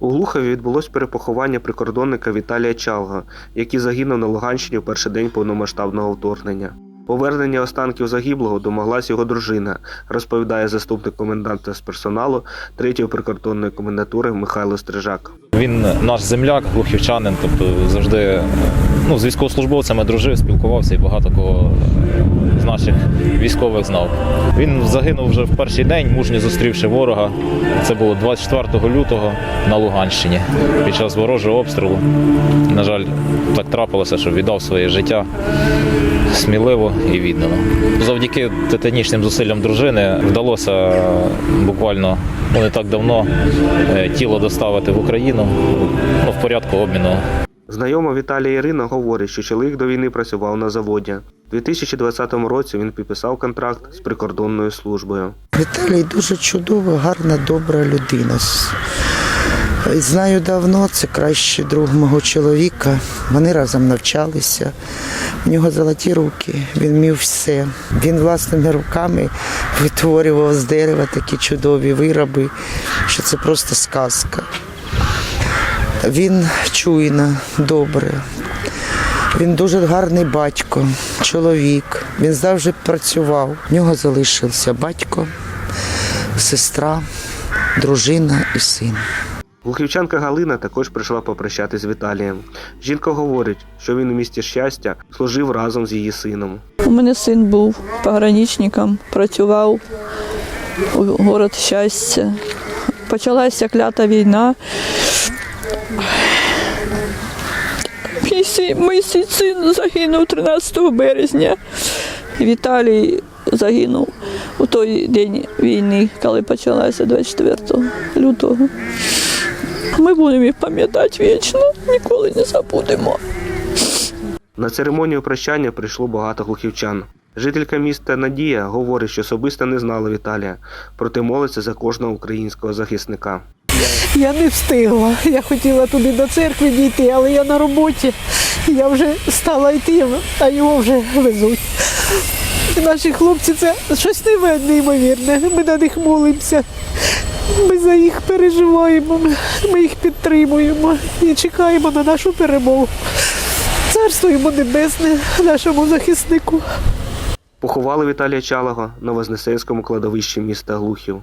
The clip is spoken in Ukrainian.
У Глухові відбулось перепоховання прикордонника Віталія Чалга, який загинув на Луганщині в перший день повномасштабного вторгнення. Повернення останків загиблого домоглась його дружина, розповідає заступник коменданта з персоналу 3-ї прикордонної комендатури Михайло Стрижак. Він наш земляк, глухівчанин, тобто завжди ну, з військовослужбовцями дружив, спілкувався і багато кого з наших військових знав. Він загинув вже в перший день, мужньо зустрівши ворога. Це було 24 лютого на Луганщині під час ворожого обстрілу. На жаль, так трапилося, що віддав своє життя сміливо і віддано. Завдяки титанічним зусиллям дружини вдалося буквально ну, не так давно е, тіло доставити в Україну ну, в порядку обміну Знайома Віталія Ірина говорить, що чоловік до війни працював на заводі. У 2020 році він підписав контракт з прикордонною службою. Віталій дуже чудова, гарна, добра людина. Знаю давно, це кращий друг мого чоловіка. Вони разом навчалися. У нього золоті руки, він вмів все. Він власними руками витворював з дерева такі чудові вироби, що це просто сказка. Він чуйна, добре. Він дуже гарний батько, чоловік. Він завжди працював. В нього залишився батько, сестра, дружина і син. Глухівчанка Галина також прийшла попрощатись з Віталієм. Жінка говорить, що він у місті щастя служив разом з її сином. У мене син був пограничником, працював у город щастя. Почалася клята війна. Мій мій син загинув 13 березня. Віталій загинув у той день війни, коли почалася 24 лютого. Ми будемо їх пам'ятати вічно, ніколи не забудемо. На церемонію прощання прийшло багато глухівчан. Жителька міста Надія говорить, що особисто не знала Віталія, проте молиться за кожного українського захисника. Я не встигла. Я хотіла туди до церкви дійти, але я на роботі. Я вже стала йти, а його вже везуть. Наші хлопці це щось неймовірне. Ми на них молимося. Ми за їх переживаємо, ми їх підтримуємо і чекаємо на нашу перемогу. Царство йому небесне, нашому захиснику. Поховали Віталія Чалого на Вознесенському кладовищі міста Глухів.